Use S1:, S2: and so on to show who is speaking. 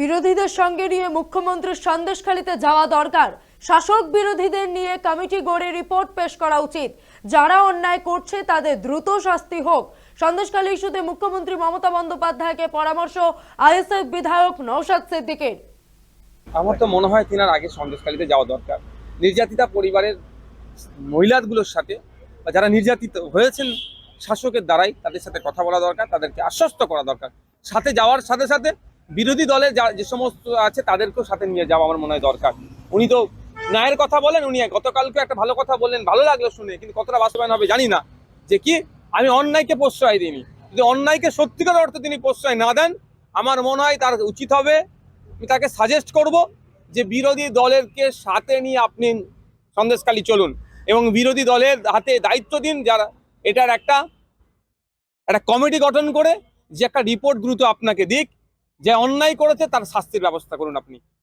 S1: বিরোধীদের সঙ্গে নিয়ে মুখ্যমন্ত্রীর সন্দেশখালিতে যাওয়া দরকার। শাসক বিরোধীদের নিয়ে কমিটি গড়ে রিপোর্ট পেশ করা উচিত। যারা অন্যায় করছে, তাদের দ্রুত শাস্তি হোক। সন্দেশখালী ইস্যুতে মুখ্যমন্ত্রী মমতা বন্দ্যোপাধ্যায়কে পরামর্শ আইএসএফ বিধায়ক নৌশাদ সিদ্দিকের।
S2: আমার তো মনে হয় তিনার আগে সন্দেশকালীতে যাওয়া দরকার। নির্যাতিতা পরিবারের মহিলাগুলোর সাথে বা যারা নির্যাতিত হয়েছেন শাসকের দ্বারাই তাদের সাথে কথা বলা দরকার, তাদেরকে আশ্বস্ত করা দরকার। সাথে যাওয়ার সাথে সাথে বিরোধী দলের যা যে সমস্ত আছে তাদেরকেও সাথে নিয়ে যাওয়া আমার মনে হয় দরকার। উনি তো ন্যায়ের কথা বলেন, উনি গতকালকে একটা ভালো কথা বললেন, ভালো লাগল শুনে, কিন্তু কতটা বাস্তবায়ন হবে জানি না। যে কি, আমি অন্যায়কে প্রশ্রয় দিইনি। যদি অন্যায়কে সত্যিকার অর্থে তিনি প্রশ্রয় না দেন, আমার মনে হয় তার উচিত হবে, আমি তাকে সাজেস্ট করব যে বিরোধী দলেরকে সাথে নিয়ে আপনি সন্দেশকালী চলুন এবং বিরোধী দলের হাতে দায়িত্ব দিন যারা, এটার একটা একটা কমিটি গঠন করে, যে একটা রিপোর্ট দ্রুত আপনাকে দিক। যে অন্যায় করেছে তার শাস্তির ব্যবস্থা করুন আপনি।